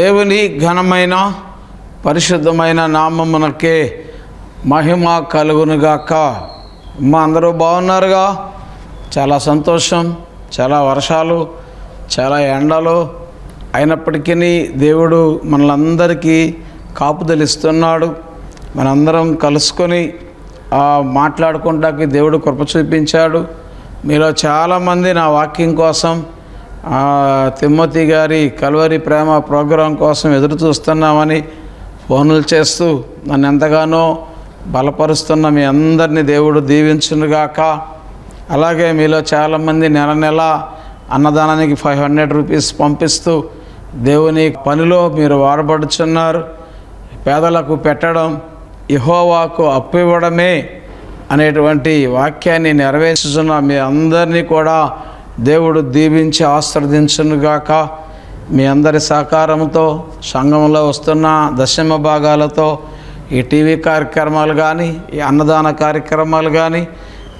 దేవుని ఘనమైన పరిశుద్ధమైన నామమునకే మహిమ కలుగునుగాక. మా అందరూ బాగున్నారుగా? చాలా సంతోషం చాలా వర్షాలు చాలా ఎండలు. అయినప్పటికీ దేవుడు మనలందరికీ కాపుదలిస్తున్నాడు మనందరం కలుసుకొని మాట్లాడుకుంటాకి దేవుడు కృప చూపించాడు. మీలో చాలామంది నా వాక్యం కోసం తిమ్మతి గారి కల్వరి ప్రేమ ప్రోగ్రాం కోసం ఎదురు చూస్తున్నామని ఫోన్లు చేస్తూ నన్ను ఎంతగానో బలపరుస్తున్న మీ అందరినీ దేవుడు దీవించునుగాక. అలాగే మీలో చాలామంది నెల నెల అన్నదానానికి ఫైవ్ హండ్రెడ్ రూపీస్ పంపిస్తూ దేవుని పనిలో మీరు వాడబడుచున్నారు. పేదలకు పెట్టడం ఇహోవాకు అప్పు ఇవ్వడమే అనేటువంటి వాక్యాన్ని నెరవేర్చుతున్న మీ అందరినీ కూడా దేవుడు దీవించి ఆశ్రదించునుగాక మీ అందరి సహకారంతో సంఘంలో వస్తున్న దశమ భాగాలతో ఈ టీవీ కార్యక్రమాలు కానీ ఈ అన్నదాన కార్యక్రమాలు కానీ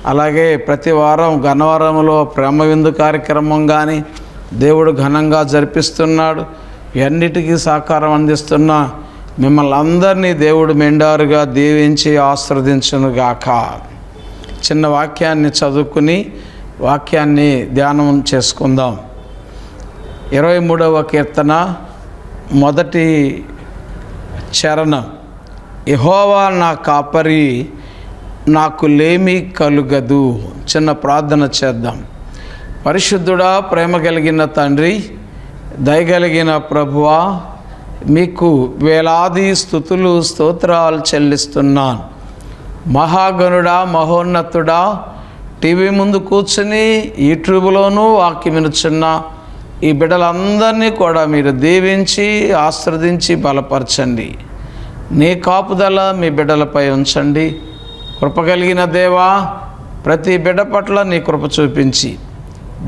అలాగే ప్రతి వారం గన్నవరంలో ప్రేమ విందు కార్యక్రమం కానీ దేవుడు ఘనంగా జరిపిస్తున్నాడు. ఎన్నిటికీ సహకారం అందిస్తున్న మిమ్మల్ని అందరినీ దేవుడు మెండారుగా దీవించి ఆశ్రదించునుగాక చిన్న వాక్యాన్ని చదువుకుని వాక్యాన్ని ధ్యానం చేసుకుందాం. ఇరవై మూడవ కీర్తన మొదటి చరణం. యహోవా నా కాపరి నాకు లేమి కలుగదు. చిన్న ప్రార్థన చేద్దాం. పరిశుద్ధుడా ప్రేమ కలిగిన తండ్రి దయగలిగిన ప్రభువా మీకు వేలాది స్థుతులు స్తోత్రాలు చెల్లిస్తున్నాను. మహాగణుడా మహోన్నతుడా టీవీ ముందు కూర్చుని యూట్యూబ్లోనూ వాక్యం వినుచున్న ఈ బిడ్డలందరినీ కూడా మీరు దీవించి ఆశ్రదించి బలపరచండి. నీ కాపుదల మీ బిడ్డలపై ఉంచండి. కృప కలిగిన దేవా ప్రతి బిడ్డ పట్ల నీ కృప చూపించి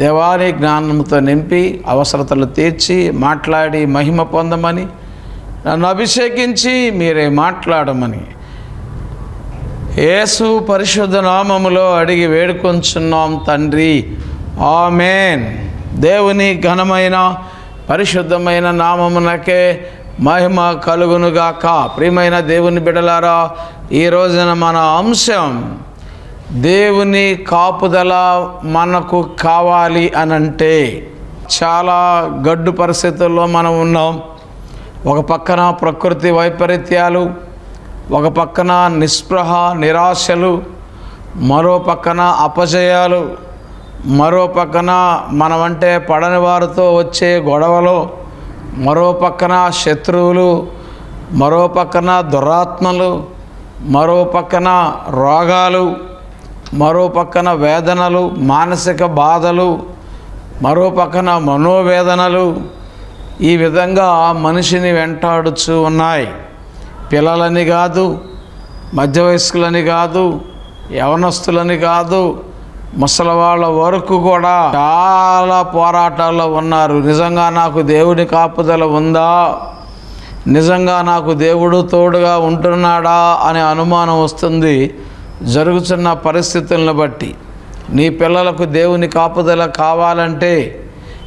దేవాని జ్ఞానంతో నింపి అవసరతలు తీర్చి మాట్లాడి మహిమ పొందమని నన్ను అభిషేకించి మీరే మాట్లాడమని యేసు పరిశుద్ధ నామములో అడిగి వేడుకొంచున్నాం తండ్రి. ఆమెన్. దేవుని ఘనమైన పరిశుద్ధమైన నామమునకే మహిమ కలుగునుగాక. ప్రియమైన దేవుని బిడలారా ఈ రోజున మన అంశం దేవుని కాపుదల మనకు కావాలి అనంటే చాలా గడ్డు పరిస్థితుల్లో మనం ఉన్నాం. ఒక పక్కన ప్రకృతి వైపరీత్యాలు ఒక పక్కన నిస్పృహ నిరాశలు మరో పక్కన అపజయాలు మరో పక్కన మనమంటే పడని వారితో వచ్చే గొడవలు మరో పక్కన శత్రువులు మరో పక్కన దురాత్మలు మరో పక్కన రోగాలు మరో పక్కన వేదనలు మానసిక బాధలు మరో పక్కన మనోవేదనలు ఈ విధంగా మనిషిని వెంటాడుచూ ఉన్నాయి. పిల్లలని కాదు మధ్య వయస్కులని కాదు యవనస్తులని కాదు ముసలివాళ్ళ వరకు కూడా చాలా పోరాటాల్లో ఉన్నారు. నిజంగా నాకు దేవుని కాపుదల ఉందా? నిజంగా నాకు దేవుడు తోడుగా ఉంటున్నాడా అనే అనుమానం వస్తుంది. జరుగుతున్న పరిస్థితులను బట్టి. నీ పిల్లలకు దేవుని కాపుదల కావాలంటే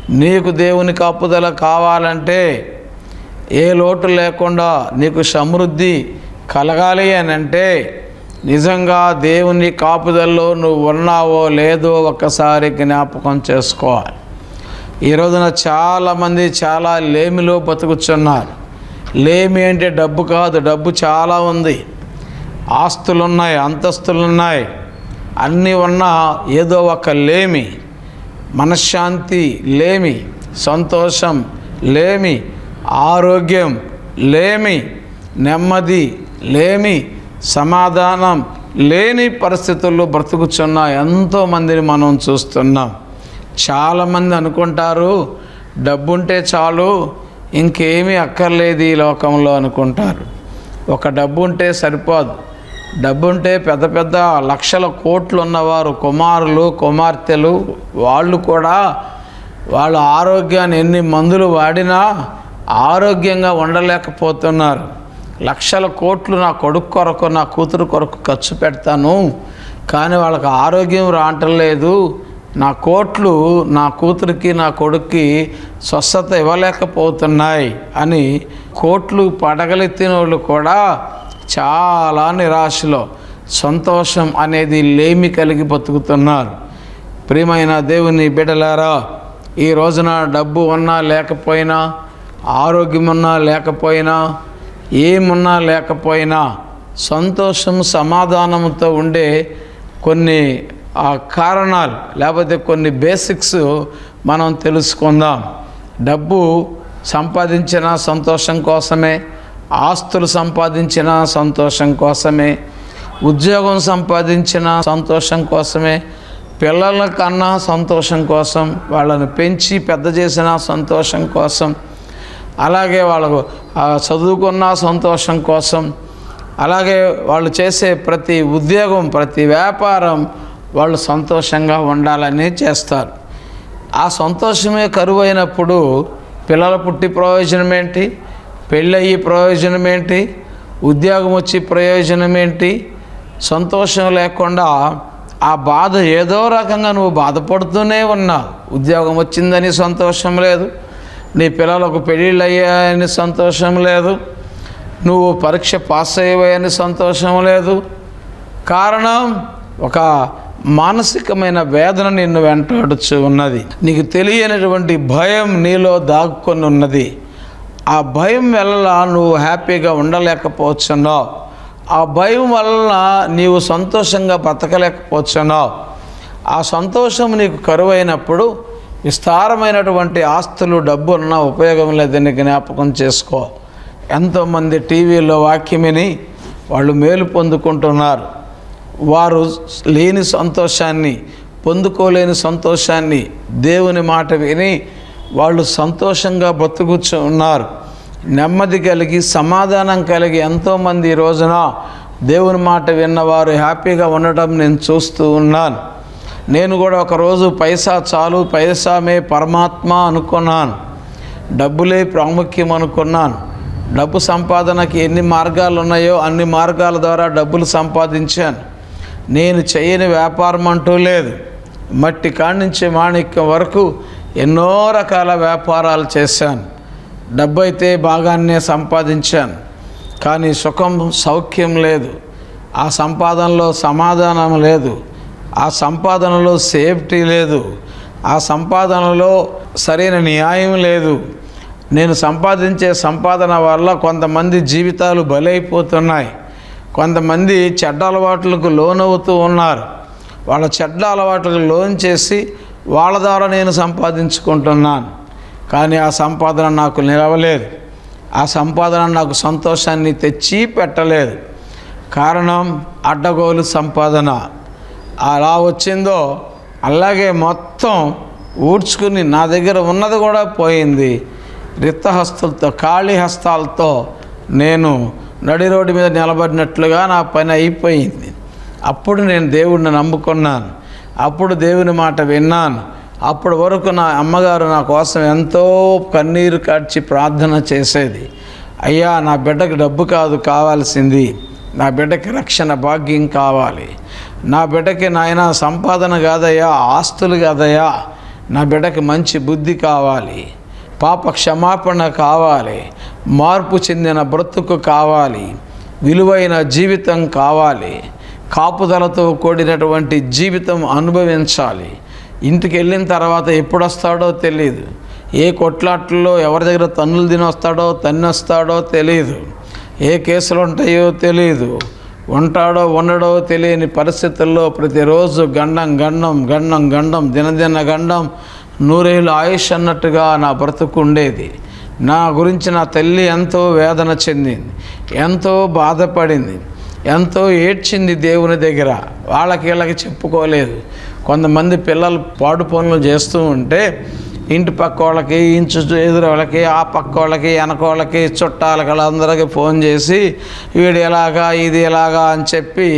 నీకు దేవుని కాపుదల కావాలంటే ఏ లోటు లేకుండా నీకు సమృద్ధి కలగాలి అని అంటే నిజంగా దేవుని కాపుదల్లో నువ్వు ఉన్నావో లేదో ఒక్కసారి జ్ఞాపకం చేసుకోవాలి ఈ రోజున చాలామంది చాలా లేమిలో బతుకుతున్నారు లేమి అంటే డబ్బు కాదు డబ్బు చాలా ఉంది. ఆస్తులు ఉన్నాయి అంతస్తులు ఉన్నాయి అన్నీ ఉన్నా ఏదో ఒక లేమి మనశ్శాంతి లేమి సంతోషం లేమి ఆరోగ్యం లేమి నెమ్మది లేమి సమాధానం లేని పరిస్థితుల్లో బ్రతుకుచున్న ఎంతోమందిని మనం చూస్తున్నాం. చాలామంది అనుకుంటారు డబ్బుంటే చాలు ఇంకేమీ అక్కర్లేదు ఈ లోకంలో అనుకుంటారు. ఒక డబ్బు ఉంటే సరిపోదు. డబ్బు ఉంటే పెద్ద పెద్ద లక్షల కోట్లు ఉన్నవారు కుమారులు కుమార్తెలు వాళ్ళు కూడా వాళ్ళ ఆరోగ్యాన్ని ఎన్ని మందులు వాడినా ఆరోగ్యంగా ఉండలేకపోతున్నారు. లక్షల కోట్లు నా కొడుకు కొరకు నా కూతురు కొరకు ఖర్చు పెడతాను. కానీ వాళ్ళకి ఆరోగ్యం రావటం లేదు నా కోట్లు నా కూతురికి నా కొడుక్కి స్వస్థత ఇవ్వలేకపోతున్నాయి అని కోట్లు పడగలెత్తిన వాళ్ళు కూడా చాలా నిరాశలో సంతోషం అనేది లేమి కలిగి బతుకుతున్నారు. ప్రియమైన దేవుని బిడలారా ఈ రోజున డబ్బు ఉన్నా లేకపోయినా ఆరోగ్యమున్నా లేకపోయినా ఏమున్నా లేకపోయినా సంతోషం సమాధానంతో ఉండే కొన్ని ఆ కారణాలు లేకపోతే కొన్ని బేసిక్స్ మనం తెలుసుకుందాం. డబ్బు సంపాదించిన సంతోషం కోసమే ఆస్తులు సంపాదించిన సంతోషం కోసమే ఉద్యోగం సంపాదించిన సంతోషం కోసమే పిల్లల కన్నా సంతోషం కోసం వాళ్ళని పెంచి పెద్ద చేసిన సంతోషం కోసం అలాగే వాళ్ళకు చదువుకున్న సంతోషం కోసం అలాగే వాళ్ళు చేసే ప్రతి ఉద్యోగం ప్రతి వ్యాపారం వాళ్ళు సంతోషంగా ఉండాలని చేస్తారు. ఆ సంతోషమే కరువు అయినప్పుడు పిల్లల పుట్టి ప్రయోజనం ఏంటి? పెళ్ళయ్యి ప్రయోజనం ఏంటి? ఉద్యోగం వచ్చి ప్రయోజనం ఏంటి? సంతోషం లేకుండా ఆ బాధ ఏదో రకంగా నువ్వు బాధపడుతూనే ఉన్నావు. ఉద్యోగం వచ్చిందని సంతోషం లేదు. నీ పిల్లలకు పెళ్ళిళ్ళు అయ్యాయని సంతోషం లేదు. నువ్వు పరీక్ష పాస్ అయ్యాయని సంతోషం లేదు. కారణం ఒక మానసికమైన వేదన నిన్ను వెంటాడుచు ఉన్నది. నీకు తెలియనటువంటి భయం నీలో దాక్కుని ఉన్నది. ఆ భయం వల్ల నువ్వు హ్యాపీగా ఉండలేకపోతున్నావు ఆ భయం వలన నీవు సంతోషంగా బతకలేకపోతున్నావు ఆ సంతోషం నీకు కరువైనప్పుడు విస్తారమైనటువంటి ఆస్తులు డబ్బు ఉన్నా ఉపయోగం లేదని జ్ఞాపకం చేసుకో. ఎంతోమంది టీవీలో వాక్యం విని వాళ్ళు మేలు పొందుకుంటున్నారు. వారు లేని సంతోషాన్ని పొందుకోలేని సంతోషాన్ని దేవుని మాట విని వాళ్ళు సంతోషంగా బ్రతుకుచ్చు ఉన్నారు నెమ్మది కలిగి సమాధానం కలిగి ఎంతోమంది ఈ రోజున దేవుని మాట విన్నవారు హ్యాపీగా ఉండటం నేను చూస్తూ ఉన్నాను. నేను కూడా ఒకరోజు పైసా చాలు పైసామే పరమాత్మ అనుకున్నాను. డబ్బులే ప్రాముఖ్యం అనుకున్నాను. డబ్బు సంపాదనకి ఎన్ని మార్గాలు ఉన్నాయో అన్ని మార్గాల ద్వారా డబ్బులు సంపాదించాను. నేను చేయని వ్యాపారం అంటూ లేదు. మట్టి కాణించే మాణిక్యం వరకు ఎన్నో రకాల వ్యాపారాలు చేశాను. డబ్బు అయితే బాగానే సంపాదించాను. కానీ సుఖం సౌఖ్యం లేదు. ఆ సంపాదనలో సమాధానం లేదు. ఆ సంపాదనలో సేఫ్టీ లేదు. ఆ సంపాదనలో సరైన న్యాయం లేదు. నేను సంపాదించే సంపాదన వల్ల కొంతమంది జీవితాలు బలైపోతున్నాయి. కొంతమంది చెడ్డ అలవాట్లకు లోనవుతూ ఉన్నారు. వాళ్ళ చెడ్డ అలవాట్లకు లోన్ చేసి వాళ్ళ ద్వారా నేను సంపాదించుకుంటున్నాను. కానీ ఆ సంపాదన నాకు నిలవలేదు. ఆ సంపాదన నాకు సంతోషాన్ని తెచ్చి పెట్టలేదు కారణం అడ్డగోలు సంపాదన. అలా వచ్చిందో అలాగే మొత్తం ఊడ్చుకుని నా దగ్గర ఉన్నది కూడా పోయింది. రిక్తహస్తులతో ఖాళీ హస్తాలతో నేను నడి రోడ్డు మీద నిలబడినట్లుగా నా పని అయిపోయింది. అప్పుడు నేను దేవుడిని నమ్ముకున్నాను. అప్పుడు దేవుని మాట విన్నాను. అప్పటి వరకు నా అమ్మగారు నా కోసం ఎంతో కన్నీరు కార్చి ప్రార్థన చేసేది. అయ్యా నా బిడ్డకు డబ్బు కాదు కావాల్సింది. నా బిడ్డకి రక్షణ భాగ్యం కావాలి. నా బిడ్డకి నాయన సంపాదన కాదయ్యా ఆస్తులు కాదయ్యా నా బిడ్డకి మంచి బుద్ధి కావాలి. పాప క్షమాపణ కావాలి. మార్పు చెందిన బ్రతుకు కావాలి. విలువైన జీవితం కావాలి. కాపుదలతో కూడినటువంటి జీవితం అనుభవించాలి. ఇంటికి వెళ్ళిన తర్వాత ఎప్పుడు వస్తాడో తెలియదు ఏ కొట్లాట్లలో ఎవరి దగ్గర తన్నులు తినొస్తాడో తన్ని వస్తాడో తెలియదు ఏ కేసులు ఉంటాయో తెలియదు ఉంటాడో ఉండడో తెలియని పరిస్థితుల్లో ప్రతిరోజు గండం గండం గండం గండం దినదిన గండం నూరేళ్ళు ఆయుష్ అన్నట్టుగా నా బ్రతుకు ఉండేది. నా గురించి నా తల్లి ఎంతో వేదన చెందింది ఎంతో బాధపడింది ఎంతో ఏడ్చింది దేవుని దగ్గర. వాళ్ళకి వీళ్ళకి చెప్పుకోలేదు. కొంతమంది పిల్లలు పాడు పనులు చేస్తూ ఉంటే ఇంటి పక్క వాళ్ళకి ఇంచు ఎదురు వాళ్ళకి ఆ పక్క వాళ్ళకి వెనక వాళ్ళకి చుట్టాలకి వాళ్ళందరికీ ఫోన్ చేసి వీడు ఎలాగా ఇది ఎలాగా అని చెప్పి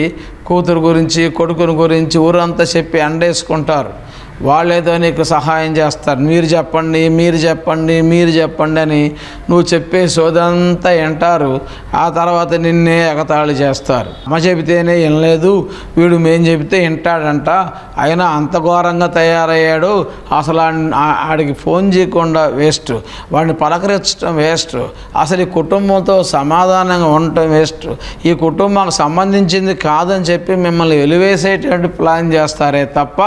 కూతురు గురించి కొడుకుని గురించి ఊరంతా చెప్పి అండేసుకుంటారు వాళ్ళేదో నీకు సహాయం చేస్తారు. మీరు చెప్పండి మీరు చెప్పండి మీరు చెప్పండి అని నువ్వు చెప్పే సోదంతా వింటారు. ఆ తర్వాత నిన్నే ఎగతాళి చేస్తారు. అమ్మ చెబితేనే వినలేదు. వీడు మేం చెబితే వింటాడంట. అయినా అంత ఘోరంగా తయారయ్యాడు. అసలు ఆడికి ఫోన్ చేయకుండా వేస్ట్. వాడిని పలకరించడం వేస్ట్. అసలు ఈ కుటుంబంతో సమాధానంగా ఉండటం వేస్ట్. ఈ కుటుంబానికి సంబంధించింది కాదని చెప్పి మిమ్మల్ని వెలివేసేటువంటి ప్లాన్ చేస్తారే తప్ప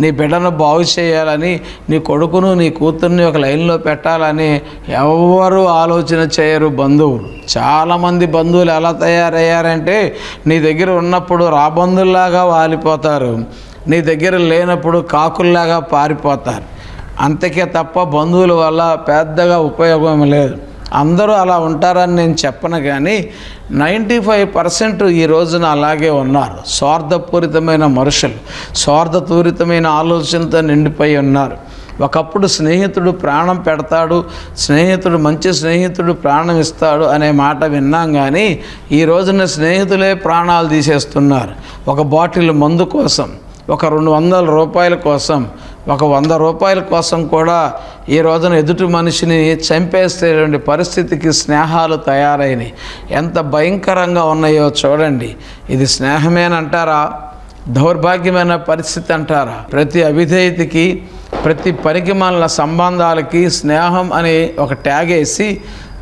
నీ బిడ్డను బాగు చేయాలని నీ కొడుకును నీ కూతుర్ని ఒక లైన్లో పెట్టాలని ఎవరు ఆలోచన చేయరు బంధువులు. చాలామంది బంధువులు ఎలా తయారయ్యారంటే నీ దగ్గర ఉన్నప్పుడు రాబందుల్లాగా వాలిపోతారు. నీ దగ్గర లేనప్పుడు కాకుల్లాగా పారిపోతారు. అంతకే తప్ప బంధువుల వల్ల పెద్దగా ఉపయోగం లేదు. అందరూ అలా ఉంటారని నేను చెప్పను కానీ నైంటీ ఫైవ్ పర్సెంట్ ఈ రోజున అలాగే ఉన్నారు. స్వార్థపూరితమైన మనుషులు స్వార్థపూరితమైన ఆలోచనతో నిండిపోయి ఉన్నారు. ఒకప్పుడు స్నేహితుడు ప్రాణం పెడతాడు స్నేహితుడు మంచి స్నేహితుడు ప్రాణం ఇస్తాడు అనే మాట విన్నాం కానీ ఈ రోజున స్నేహితులే ప్రాణాలు తీసేస్తున్నారు. ఒక బాటిల్ మందు కోసం ఒక రెండు వందల రూపాయల కోసం ఒక వంద రూపాయల కోసం కూడా ఈ రోజున ఎదుటి మనిషిని చంపేసేటువంటి పరిస్థితికి స్నేహాలు తయారైనవి ఎంత భయంకరంగా ఉన్నాయో చూడండి. ఇది స్నేహమేనంటారా? దౌర్భాగ్యమైన పరిస్థితి అంటారా? ప్రతి అవిధేయతకి ప్రతి పనికిమాలిన సంబంధాలకి స్నేహం అని ఒక ట్యాగ్ వేసి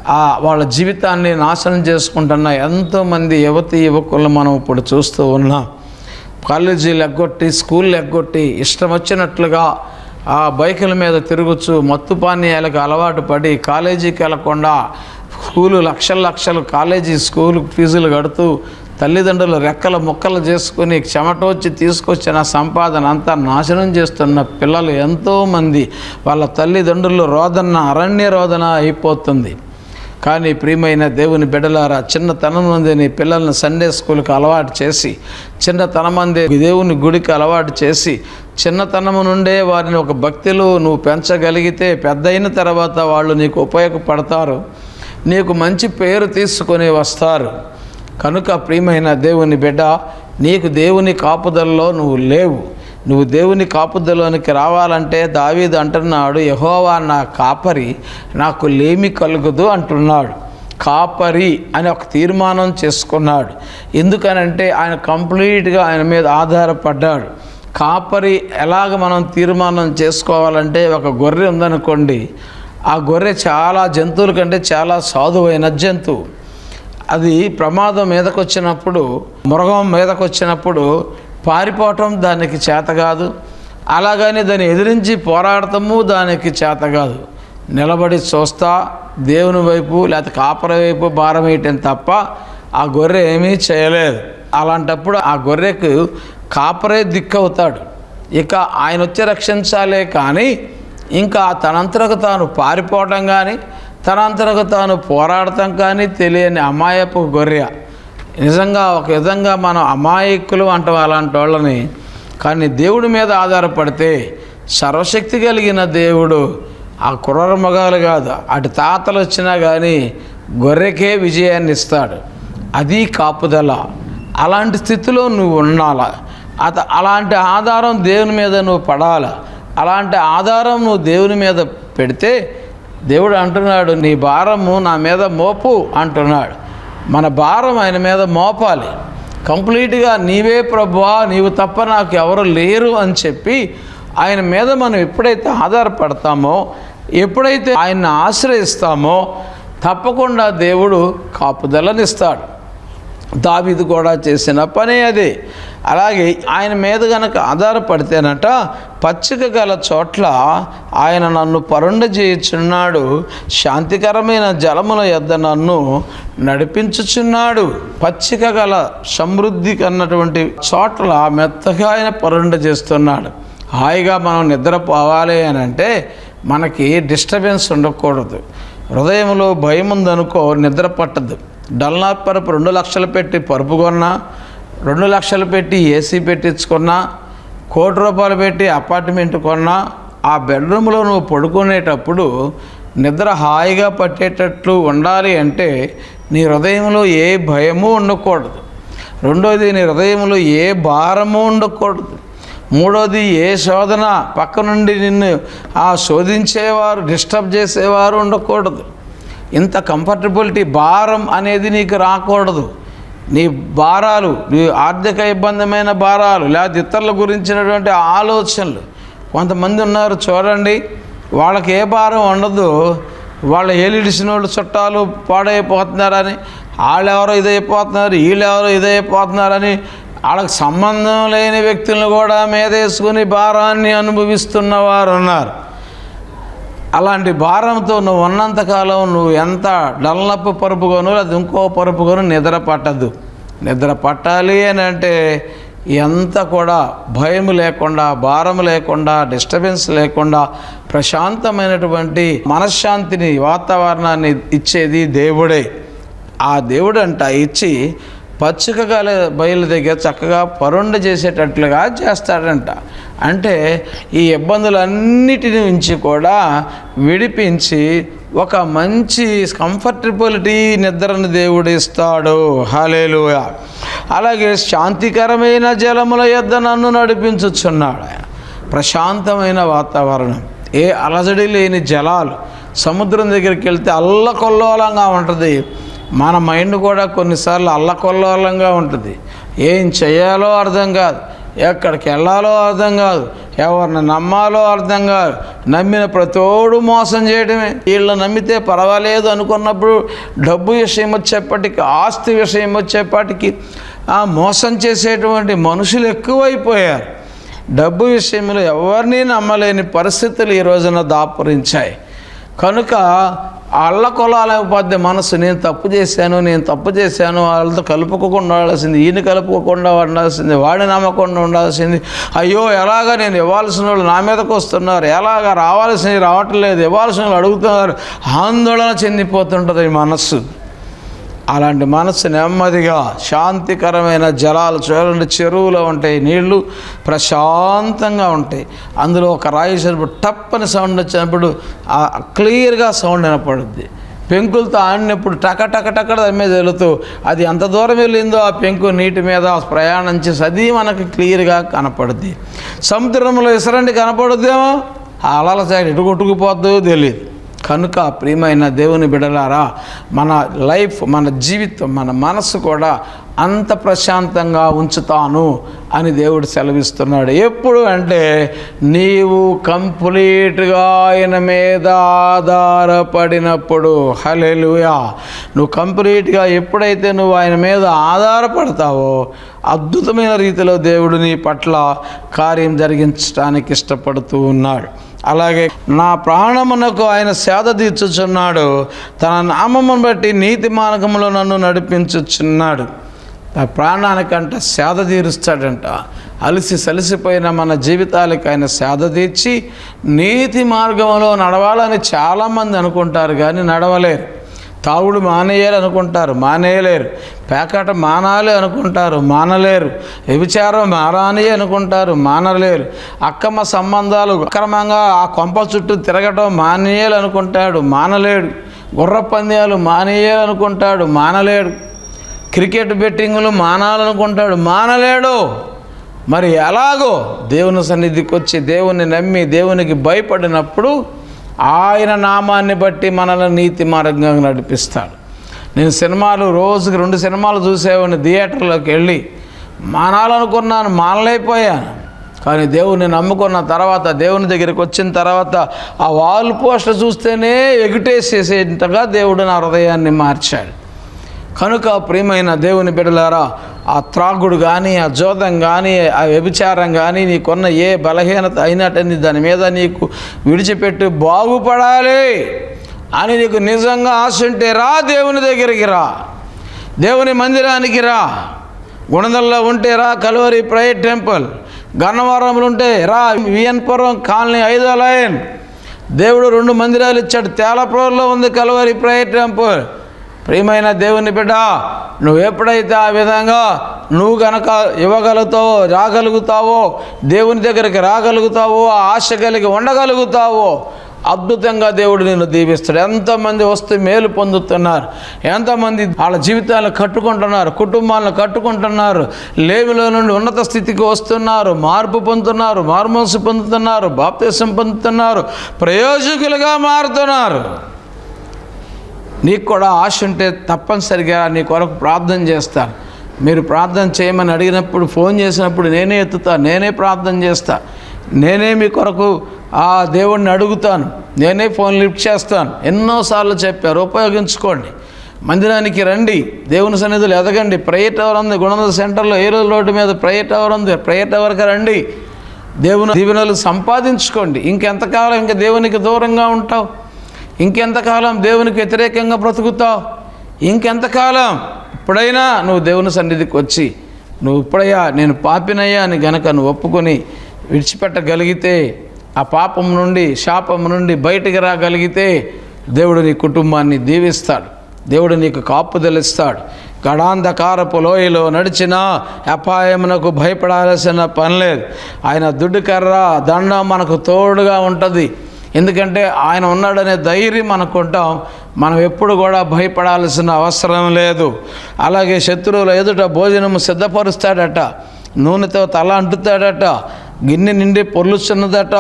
ఆ వాళ్ళ జీవితాన్ని నాశనం చేసుకుంటున్న ఎంతోమంది యువతి యువకులను మనం ఇప్పుడు చూస్తూ ఉన్నాం. కాలేజీలు ఎగ్గొట్టి స్కూళ్ళు ఎగ్గొట్టి ఇష్టం వచ్చినట్లుగా ఆ బైకుల మీద తిరుగుచు మత్తు పానీయాలకు అలవాటు పడి కాలేజీకి వెళ్ళకుండా స్కూలు లక్షల లక్షలు కాలేజీ స్కూల్ ఫీజులు కడుతూ తల్లిదండ్రులు రెక్కల ముక్కలు చేసుకుని చెమటోచ్చి తీసుకొచ్చిన సంపాదన అంతా నాశనం చేస్తున్న పిల్లలు ఎంతోమంది. వాళ్ళ తల్లిదండ్రులు రోదన అరణ్య రోదన అయిపోతుంది. కానీ ప్రియమైన దేవుని బిడ్డలారా చిన్నతనం నుండి నీ పిల్లల్ని సండే స్కూల్కి అలవాటు చేసి చిన్నతనమంది దేవుని గుడికి అలవాటు చేసి చిన్నతనము నుండే వారిని ఒక భక్తిలో నువ్వు పెంచగలిగితే పెద్దయిన తర్వాత వాళ్ళు నీకు ఉపయోగపడతారు నీకు మంచి పేరు తీసుకొని వస్తారు. కనుక ప్రియమైన దేవుని బిడ్డ నీకు దేవుని కాపుదలలో నువ్వు లేవు. నువ్వు దేవుని కాపుదలోనికి రావాలంటే దావీదు అంటున్నాడు యహోవా నా కాపరి నాకు లేమి కలుగదు అంటున్నాడు. కాపరి అని ఒక తీర్మానం చేసుకున్నాడు. ఎందుకనంటే ఆయన కంప్లీట్గా ఆయన మీద ఆధారపడ్డాడు. కాపరి ఎలాగ మనం తీర్మానం చేసుకోవాలంటే ఒక గొర్రె ఉందనుకోండి ఆ గొర్రె చాలా జంతువుల కంటే చాలా సాధువైన జంతువు అది ప్రమాదం మీదకొచ్చినప్పుడు మృగం మీదకొచ్చినప్పుడు పారిపోవటం దానికి చేత కాదు. అలాగని దాన్ని ఎదిరించి పోరాడటము దానికి చేత కాదు. నిలబడి చూస్తా దేవుని వైపు లేకపోతే కాపర వైపు భారం వేయటం తప్ప ఆ గొర్రె ఏమీ చేయలేదు. అలాంటప్పుడు ఆ గొర్రెకు కాపరే దిక్కవుతాడు. ఇక ఆయన వచ్చి రక్షించాలే కానీ ఇంకా తనంతరకు తాను పారిపోవటం కానీ తనంతరకు తాను పోరాడటం కానీ తెలియని అమాయపు గొర్రె నిజంగా ఒక విధంగా మనం అమాయకులు అంటాం అలాంటి వాళ్ళని కానీ దేవుడి మీద ఆధారపడితే సర్వశక్తి కలిగిన దేవుడు ఆ కుర్ర మగాలు కాదు అటు తాతలు వచ్చినా కానీ గొర్రెకే విజయాన్ని ఇస్తాడు. అది కాపుదల. అలాంటి స్థితిలో నువ్వు ఉండాల. అత అలాంటి ఆధారం దేవుని మీద నువ్వు పడాలి. అలాంటి ఆధారం నువ్వు దేవుని మీద పెడితే దేవుడు అంటున్నాడు నీ భారము నా మీద మోపు అంటున్నాడు. మన భారం ఆయన మీద మోపాలి. కంప్లీట్గా నీవే ప్రభువా నీవు తప్ప నాకు ఎవరు లేరు అని చెప్పి ఆయన మీద మనం ఎప్పుడైతే ఆధారపడతామో ఎప్పుడైతే ఆయన్ని ఆశ్రయిస్తామో తప్పకుండా దేవుడు కాపుదలనిస్తాడు. దావీదు కూడా చేసిన పనే అదే. అలాగే ఆయన మీద గనక ఆధారపడితేనట పచ్చిక గల చోట్ల ఆయన నన్ను పరుండ చేయుచున్నాడు శాంతికరమైన జలముల యొద్ద నన్ను నడిపించుచున్నాడు. పచ్చిక గల సమృద్ధి కన్నటువంటి చోట్ల మెత్తగా ఆయన పరుండ చేస్తున్నాడు హాయిగా మనం నిద్రపోవాలి అని అంటే మనకి డిస్టర్బెన్స్ ఉండకూడదు. హృదయంలో భయం ఉందనుకో నిద్ర పట్టదు. డల్నాప్ పరుపు రెండు లక్షలు పెట్టి పరుపు కొన్నా రెండు లక్షలు పెట్టి ఏసీ పెట్టించుకున్నా కోటి రూపాయలు పెట్టి అపార్ట్మెంట్ కొన్నా ఆ బెడ్రూమ్లో నువ్వు పడుకునేటప్పుడు నిద్ర హాయిగా పట్టేటట్లు ఉండాలి అంటే నీ హృదయంలో ఏ భయము ఉండకూడదు. రెండోది నీ హృదయంలో ఏ భారము ఉండకూడదు. మూడోది ఏ శోధన పక్క నుండి నిన్ను ఆ శోధించేవారు డిస్టర్బ్ చేసేవారు ఉండకూడదు. ఇంత కంఫర్టబిలిటీ భారం అనేది నీకు రాకూడదు. నీ భారాలు నీ ఆర్థిక ఇబ్బందమైన భారాలు లేదా ఇతరుల గురించినటువంటి ఆలోచనలు. కొంతమంది ఉన్నారు చూడండి వాళ్ళకి ఏ భారం ఉండదు. వాళ్ళ ఏలిడిసిన వాళ్ళు చుట్టాలు పాడైపోతున్నారని వాళ్ళెవరో ఇదైపోతున్నారు వీళ్ళెవరో ఇదైపోతున్నారని వాళ్ళకి సంబంధం లేని వ్యక్తులను కూడా మీదేసుకుని భారాన్ని అనుభవిస్తున్న వారు ఉన్నారు. అలాంటి భారంతో నువ్వు ఉన్నంతకాలం నువ్వు ఎంత డల్లపు పరుపుగాను అది ఇంకో పరుపుగాను నిద్ర పట్టదు. నిద్ర పట్టాలి అని అంటే ఎంత కూడా భయం లేకుండా భారం లేకుండా డిస్టర్బెన్స్ లేకుండా ప్రశాంతమైనటువంటి మనశ్శాంతిని వాతావరణాన్ని ఇచ్చేది దేవుడే. ఆ దేవుడు అంట ఇచ్చి పచ్చిక గల బయలు దగ్గర చక్కగా పరుండ చేసేటట్లుగా చేస్తాడంట. అంటే ఈ ఇబ్బందులన్నిటిని నుంచి కూడా విడిపించి ఒక మంచి కంఫర్టబిలిటీ నిద్రను దేవుడు ఇస్తాడు. హాలేలుయ అలాగే శాంతికరమైన జలముల యొద్ద నన్ను నడిపించుచున్నాడు. ఆయన ప్రశాంతమైన వాతావరణం. ఏ అలజడి లేని జలాలు. సముద్రం దగ్గరికి వెళ్తే అల్లకొల్లోలంగా ఉంటుంది. మన మైండ్ కూడా కొన్నిసార్లు అల్లకొల్లోలంగా ఉంటుంది. ఏం చేయాలో అర్థం కాదు. ఎక్కడికి వెళ్ళాలో అర్థం కాదు. ఎవరిని నమ్మాలో అర్థం కాదు. నమ్మిన ప్రతోడు మోసం చేయడమే వీళ్ళు నమ్మితే పర్వాలేదు అనుకున్నప్పుడు డబ్బు విషయం వచ్చేప్పటికి ఆస్తి విషయం వచ్చేప్పటికి ఆ మోసం చేసేటువంటి మనుషులు ఎక్కువైపోయారు. డబ్బు విషయంలో ఎవరిని నమ్మలేని పరిస్థితులు ఈ రోజున దాపురించాయి. కనుక అల్లకొలాలేకపోతే మనసు. నేను తప్పు చేశాను నేను తప్పు చేశాను వాళ్ళతో కలుపుకోకుండా ఉండాల్సింది ఈయన కలుపుకోకుండా ఉండాల్సింది వాడిని నమ్మకుండా ఉండాల్సింది. అయ్యో ఎలాగా నేను ఇవ్వాల్సిన వాళ్ళు నా మీదకి వస్తున్నారు? ఎలాగా రావాల్సినవి రావట్లేదు? ఇవ్వాల్సిన వాళ్ళు అడుగుతున్నారు? ఆందోళన చెందిపోతుంటుంది ఈ మనస్సు. అలాంటి మనసు నెమ్మదిగా శాంతికరమైన జలాలు చూడండి చెరువులో ఉంటాయి నీళ్ళు ప్రశాంతంగా ఉంటాయి. అందులో ఒక రాయి వచ్చినప్పుడు టప్పని సౌండ్ వచ్చినప్పుడు క్లియర్గా సౌండ్ వినపడుద్ది. పెంకులతో ఆడినప్పుడు టక టక టక దాని మీద వెళుతూ అది ఎంత దూరం వెళ్ళిందో ఆ పెంకు నీటి మీద ప్రయాణం చేసి అది మనకు క్లియర్గా కనపడుద్ది. సముద్రంలో ఇసరండి కనపడుద్దేమో? ఆ అలల సైడ్ ఇటు కొట్టుకుపోద్దో తెలియదు కనుక ప్రియమైన దేవుని బిడలారా మన లైఫ్ మన జీవితం మన మనసు కూడా అంత ప్రశాంతంగా ఉంచుతాను అని దేవుడు సెలవిస్తున్నాడు. ఎప్పుడు అంటే నీవు కంప్లీట్గా ఆయన మీద ఆధారపడినప్పుడు. హలెలుయా నువ్వు కంప్లీట్గా ఎప్పుడైతే నువ్వు ఆయన మీద ఆధారపడతావో అద్భుతమైన రీతిలో దేవుడు నీ పట్ల కార్యం జరిగించడానికి ఇష్టపడుతూ ఉన్నాడు. అలాగే నా ప్రాణమునకు ఆయన సేద తీర్చుచున్నాడు. తన నామమును బట్టి నీతి మార్గంలో నన్ను నడిపించుచున్నాడు. ఆ ప్రాణానికంట సేద తీరుస్తాడంట. అలసి సలిసిపోయిన మన జీవితాలకు ఆయన సేద తీర్చి నీతి మార్గంలో నడవాలని చాలామంది అనుకుంటారు కానీ నడవలేరు. తాగుడు మానేయాలి అనుకుంటారు మానేయలేరు. పేకాట మానాలి అనుకుంటారు మానలేరు. వ్యభిచారం మారాని అనుకుంటారు మానలేరు. అక్రమ సంబంధాలు అక్రమంగా ఆ కొంప చుట్టూ తిరగటం మానేయాలి అనుకుంటాడు మానలేడు. గుర్ర పంద్యాలు మానేయాలనుకుంటాడు మానలేడు. క్రికెట్ బెట్టింగులు మానాలనుకుంటాడు మానలేడు. మరి ఎలాగో దేవుని సన్నిధికి వచ్చి దేవుని నమ్మి దేవునికి భయపడినప్పుడు ఆయన నామాన్ని బట్టి మనల్ని నీతి మార్గంగా నడిపిస్తాడు. నేను సినిమాలు రోజుకి రెండు సినిమాలు చూసేవాడిని థియేటర్లోకి వెళ్ళి మానాలనుకున్నాను మానలేకపోయాను. కానీ దేవుని నమ్ముకున్న తర్వాత దేవుని దగ్గరికి వచ్చిన తర్వాత ఆ వాల్ పోస్టర్ చూస్తేనే ఎగిటేసేసేంతగా దేవుడు నా హృదయాన్ని మార్చాడు. కనుక ప్రియమైన దేవుని బిడ్డలారా ఆ త్రాగుడు కానీ ఆ జోదం కానీ ఆ వ్యభిచారం కానీ నీకున్న ఏ బలహీనత అయినట్టని దాని మీద నీకు విడిచిపెట్టి బాగుపడాలి అని నీకు నిజంగా ఆశ ఉంటే రా దేవుని దగ్గరికి రా. దేవుని మందిరానికి రా. గుణదల్లో ఉంటే రా కలువరి ప్రైవేట్ టెంపుల్. గన్నవరంలో ఉంటే రా విఎన్పురం కాలనీ ఐదో లైన్. దేవుడు రెండు మందిరాలు ఇచ్చాడు. తేలప్రోర్లో ఉంది కలువరి ప్రైవేట్ టెంపుల్. ప్రియమైన దేవుని బిడ్డ నువ్వు ఎప్పుడైతే ఆ విధంగా నువ్వు గనక ఇవ్వగలుగుతావో రాగలుగుతావో దేవుని దగ్గరికి రాగలుగుతావో ఆశ కలిగి ఉండగలుగుతావో అద్భుతంగా దేవుడు నిన్ను దీవిస్తాడు. ఎంతమంది వస్తే మేలు పొందుతున్నారు ఎంతమంది వాళ్ళ జీవితాలను కట్టుకుంటున్నారు కుటుంబాలను కట్టుకుంటున్నారు లేమిలో నుండి ఉన్నత స్థితికి వస్తున్నారు మార్పు పొందుతున్నారు మార్మోసు పొందుతున్నారు బాప్తీసం పొందుతున్నారు ప్రయోజకులుగా మారుతున్నారు. నీకు కూడా ఆశ ఉంటే తప్పనిసరిగా నీ కొరకు ప్రార్థన చేస్తాను మీరు ప్రార్థన చేయమని అడిగినప్పుడు ఫోన్ చేసినప్పుడు నేనే ఎత్తుతాను నేనే ప్రార్థన చేస్తా. నేనే మీ కొరకు ఆ దేవుణ్ణి అడుగుతాను. నేనే ఫోన్ లిఫ్ట్ చేస్తాను. ఎన్నోసార్లు చెప్పారు ఉపయోగించుకోండి. మందిరానికి రండి దేవుని సన్నిధులు ఎదగండి. ప్రేయర్ టవర్ ఉంది గుణద సెంటర్లో ఏ రోజు రోడ్డు మీద ప్రేయర్ టవర్ ఉంది? ప్రేయర్ టవర్కి రండి. దేవుని దీవెనలు సంపాదించుకోండి. ఇంకెంతకాలం ఇంకా దేవునికి దూరంగా ఉంటావు? ఇంకెంతకాలం దేవునికి వ్యతిరేకంగా బ్రతుకుతావు? ఇంకెంతకాలం? ఇప్పుడైనా నువ్వు దేవుని సన్నిధికి వచ్చి నువ్వు ఇప్పుడయ్యా నేను పాపినయ్యా అని గనక నువ్వు ఒప్పుకొని విడిచిపెట్టగలిగితే ఆ పాపం నుండి శాపం నుండి బయటికి రాగలిగితే దేవుడు నీ కుటుంబాన్ని దీవిస్తాడు. దేవుడు నీకు కాపుదలిస్తాడు. గడాంధకారపు లోయలో నడిచిన అపాయమునకు భయపడాల్సిన పని లేదు. ఆయన దుడ్డు కర్ర దండం మనకు తోడుగా ఉంటుంది. ఎందుకంటే ఆయన ఉన్నాడనే ధైర్యం మనకుంటాం మనం ఎప్పుడు కూడా భయపడాల్సిన అవసరం లేదు. అలాగే శత్రువుల ఎదుట భోజనం సిద్ధపరుస్తాడట. నూనెతో తల అంటుతాడట. గిన్నె నిండి పొర్లుచున్నదట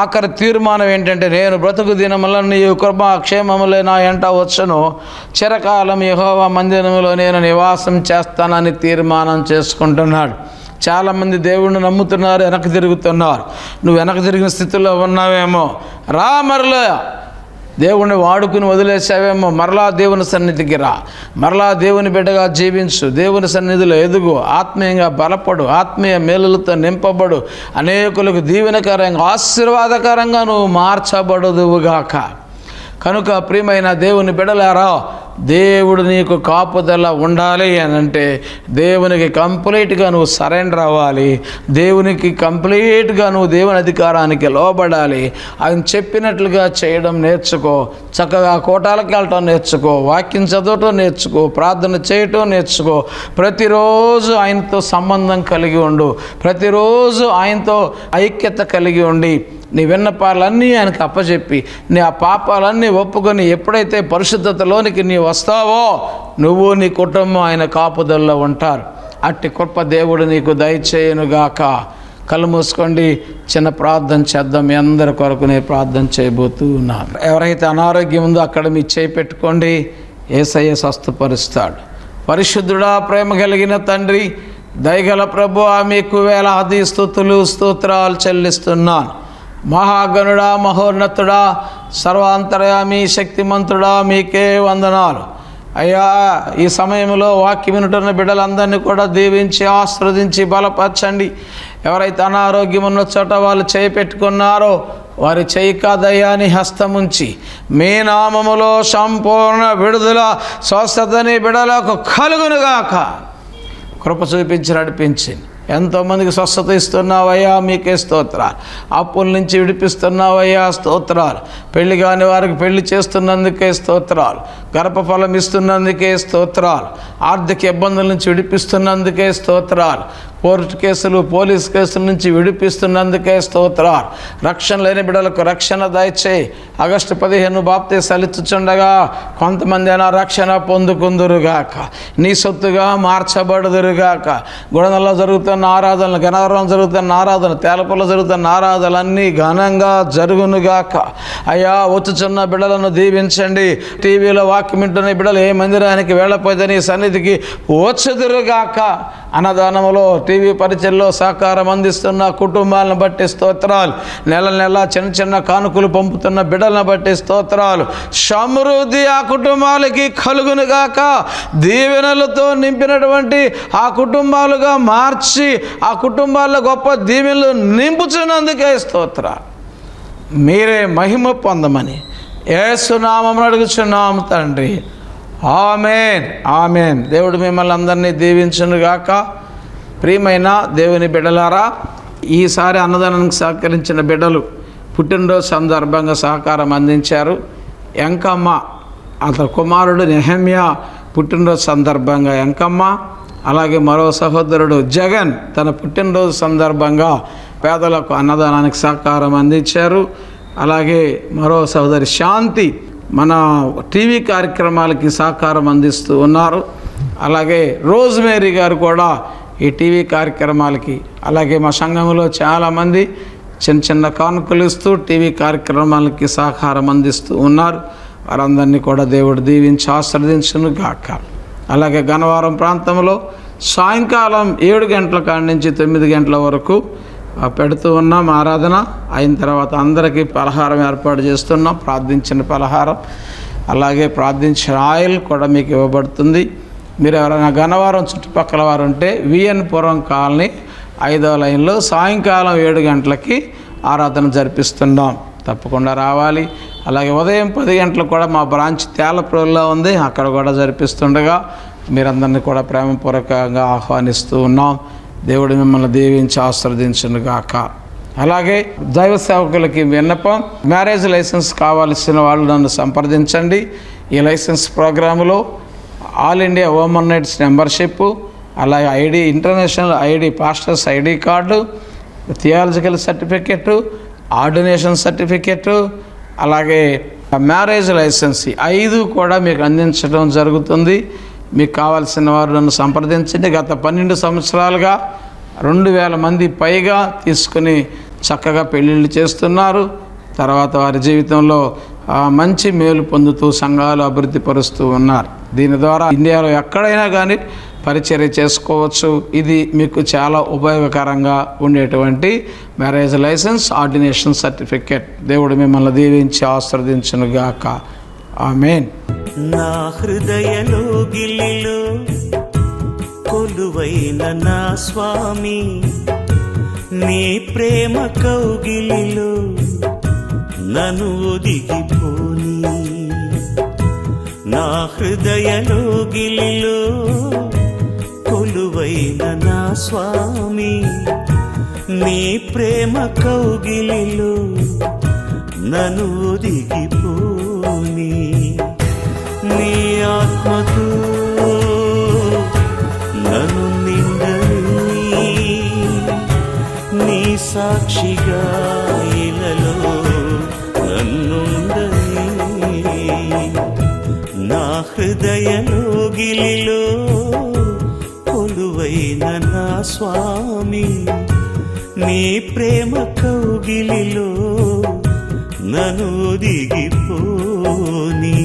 ఆఖరి తీర్మానం ఏంటంటే నేను బ్రతుకు దినముల నీ కృప క్షేమములే నా ఎంట వచ్చును. చిరకాలం యహోవ మందిరంలో నేను నివాసం చేస్తానని తీర్మానం చేసుకుంటున్నాడు. చాలామంది దేవుణ్ణి నమ్ముతున్నారు వెనక్కి తిరుగుతున్నారు. నువ్వు వెనక తిరిగిన స్థితిలో ఉన్నావేమో? రా మరలా. దేవుణ్ణి వాడుకుని వదిలేసావేమో మరలా దేవుని సన్నిధికి రా. మరలా దేవుని బిడ్డగా జీవించు. దేవుని సన్నిధిలో ఎదుగు. ఆత్మీయంగా బలపడు. ఆత్మీయ మేలులతో నింపబడు. అనేకులకు దీవెనకరంగా ఆశీర్వాదకరంగా నువ్వు మార్చబడదువుగాక. కనుక ప్రియమైన దేవుని బిడలారా దేవుడు నీకు కాపుదల ఉండాలి అని అంటే దేవునికి కంప్లీట్గా నువ్వు సరెండర్ అవ్వాలి. దేవునికి కంప్లీట్గా నువ్వు దేవుని అధికారానికి లోబడాలి. ఆయన చెప్పినట్లుగా చేయడం నేర్చుకో. చక్కగా కోటాలకు వెళ్ళటం నేర్చుకో. వాక్యం చదవటం నేర్చుకో. ప్రార్థన చేయటం నేర్చుకో. ప్రతిరోజు ఆయనతో సంబంధం కలిగి ఉండు. ప్రతిరోజు ఆయనతో ఐక్యత కలిగి ఉండి నీ విన్నపాలన్నీ ఆయనకు అప్పచెప్పి నీ ఆ పాపాలన్నీ ఒప్పుకొని ఎప్పుడైతే పరిశుద్ధతలోనికి నీ వస్తావో నువ్వు నీ కుటుంబం ఆయన కాపుదల్లో ఉంటారు. అట్టి కృప దేవుడు నీకు దయచేయనుగాక. కళ్ళు మూసుకోండి చిన్న ప్రార్థన చేద్దాం. మీ అందరి కొరకు నేను ప్రార్థన చేయబోతూ ఉన్నాను ఎవరైతే అనారోగ్యం ఉందో అక్కడ మీ చేయి పెట్టుకోండి. ఏసయ్య స్వస్థపరుస్తాడు. పరిశుద్ధుడా ప్రేమ కలిగిన తండ్రి దయగల ప్రభు మీకు వేలాది స్థుతులు స్తోత్రాలు చెల్లిస్తున్నాను. మహాగణుడా మహోన్నతుడా సర్వాంతర్యామి శక్తిమంతుడా మీకే వందనాలు. అయ్యా ఈ సమయంలో వాక్యం వినుటున్న బిడ్డలందరినీ కూడా దీవించి ఆస్వాదించి బలపరచండి. ఎవరైతే అనారోగ్యం ఉన్న చోట వాళ్ళు చేయి పెట్టుకున్నారో వారి చేయి కాదయ్యాని హస్తముంచి మీ నామములో సంపూర్ణ విడుదల స్వస్థతని బిడలకు కలుగునుగాక. కృప చూపించి నడిపించింది ఎంతోమందికి స్వస్థత ఇస్తున్నావయ్యా? మీకే స్తోత్రాలు. అప్పుల నుంచి విడిపిస్తున్నావయ్యా? స్తోత్రాలు. పెళ్ళి కాని వారికి పెళ్ళి చేస్తున్నందుకే స్తోత్రాలు. గర్భఫలం ఇస్తున్నందుకే స్తోత్రాలు. ఆర్థిక ఇబ్బందుల నుంచి విడిపిస్తున్నందుకే స్తోత్రాలు. కోర్టు కేసులు పోలీస్ కేసుల నుంచి విడిపిస్తున్నందుకే స్తోత్ర రక్షణ లేని బిడ్డలకు రక్షణ దయచేయి. ఆగస్టు పదిహేను బాప్తే సలిచుచుండగా కొంతమంది అయినా రక్షణ పొందుకుందురుగాక. నీ సొత్తుగా మార్చబడుదురుగాక. గుణంలో జరుగుతున్న ఆరాధనలు గణవరం జరుగుతున్న ఆరాధన తేలపల్లో జరుగుతున్న ఆరాధనలన్నీ ఘనంగా జరుగునుగాక. అయ్యా వచ్చుచున్న బిడ్డలను దీవించండి. టీవీలో వాక్యం వింటున్న బిడ్డలు ఏ మందిరానికి వెళ్ళపోతే నీ సన్నిధికి వచ్చుదురుగాక. అన్నదానంలో టీవీ పరిచయంలో సహకారం అందిస్తున్న కుటుంబాలను బట్టి స్తోత్రాలు. నెల నెల చిన్న చిన్న కానుకలు పంపుతున్న బిడ్డలను బట్టి స్తోత్రాలు. సమృద్ధి ఆ కుటుంబాలకి కలుగునుగాక. దీవెనలతో నింపినటువంటి ఆ కుటుంబాలుగా మార్చి ఆ కుటుంబాల్లో గొప్ప దీవెనలు నింపుచున్నందుకే స్తోత్రాలు. మీరే మహిమ పొందమని ఏసునామం అడుగుచున్నాము తండ్రి. Amen amen. దేవుడు మిమ్మల్ని అందరినీ దీవించునుగాక. ప్రియమైన దేవుని బిడ్డలారా ఈసారి అన్నదానానికి సహకరించిన బిడ్డలు పుట్టినరోజు సందర్భంగా సహకారం అందించారు. ఎంకమ్మ అతని కుమారుడు నెహమ్య పుట్టినరోజు సందర్భంగా ఎంకమ్మ అలాగే మరో సహోదరుడు జగన్ తన పుట్టినరోజు సందర్భంగా పేదలకు అన్నదానానికి సహకారం అందించారు. అలాగే మరో సహోదరి శాంతి మన టీవీ కార్యక్రమాలకి సహకారం అందిస్తూ ఉన్నారు. అలాగే రోజ్మేరీ గారు కూడా ఈ టీవీ కార్యక్రమాలకి. అలాగే మా సంఘంలో చాలామంది చిన్న చిన్న కానుకలు ఇస్తూ టీవీ కార్యక్రమాలకి సహకారం అందిస్తూ ఉన్నారు. వారందరినీ కూడా దేవుడు దీవించి ఆశ్రదించును గాక అలాగే గన్నవరం ప్రాంతంలో సాయంకాలం ఏడు గంటల కాడి నుంచి తొమ్మిది గంటల వరకు పెడుతూ ఉన్నాం ఆరాధన. అయిన తర్వాత అందరికీ పలహారం ఏర్పాటు చేస్తున్నాం. ప్రార్థించిన పలహారం. అలాగే ప్రార్థించిన ఆయిల్ కూడా మీకు ఇవ్వబడుతుంది. మీరు ఎవరైనా గన్నవరం చుట్టుపక్కల వారు ఉంటే విఎన్ పురం కాలనీ ఐదో లైన్లో సాయంకాలం ఏడు గంటలకి ఆరాధన జరిపిస్తున్నాం. తప్పకుండా రావాలి. అలాగే ఉదయం పది గంటలకు కూడా మా బ్రాంచ్ తేలప్రోల్లో ఉంది. అక్కడ కూడా జరిపిస్తుండగా మీరందరినీ కూడా ప్రేమపూర్వకంగా ఆహ్వానిస్తూ ఉన్నాం. దేవుడు మిమ్మల్ని దీవించి ఆశ్రదించునుగాక అలాగే దైవ సేవకులకి విన్నపం మ్యారేజ్ లైసెన్స్ కావాల్సిన వాళ్ళు నన్ను సంప్రదించండి. ఈ license ప్రోగ్రాములో all India Oman knights membership అలాగే ID international ID pastors ID card theological certificate ordination certificate అలాగే మ్యారేజ్ లైసెన్స్ ఐదు కూడా మీకు అందించడం జరుగుతుంది. మీకు కావాల్సిన వారు నన్ను సంప్రదించండి. గత పన్నెండు సంవత్సరాలుగా రెండు వేల మంది పైగా తీసుకుని చక్కగా పెళ్ళిళ్ళు చేస్తున్నారు. తర్వాత వారి జీవితంలో మంచి మేలు పొందుతూ సంఘాలు అభివృద్ధి పరుస్తూ ఉన్నారు. దీని ద్వారా ఇండియాలో ఎక్కడైనా కానీ పరిచర్య చేసుకోవచ్చు. ఇది మీకు చాలా ఉపయోగకరంగా ఉండేటువంటి మ్యారేజ్ లైసెన్స్ ఆర్డినేషన్ సర్టిఫికేట్ దేవుడు మిమ్మల్ని దీవించి ఆశ్రదించునుగాక ఆమెన్. నా హృదయలో గిల్లిలో కొలువైన నా స్వామి నీ ప్రేమ కౌగిలిలో నను ఒదిగిపోని. నా హృదయలో గిలిలో కొలువైన నా స్వామి నీ ప్రేమ కౌగిలిలో నను ఒదిగిపోని. నీ ఆత్మతో నను నిండని. నీ సాక్షిగా ఇలలో హృదయలో గిలిలో కొలువైన నా స్వామి నీ ప్రేమ కౌగిలిలో నన్ను దిగిపోనీ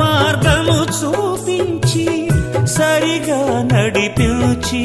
మార్గము చూపించి సరిగా నడిపించి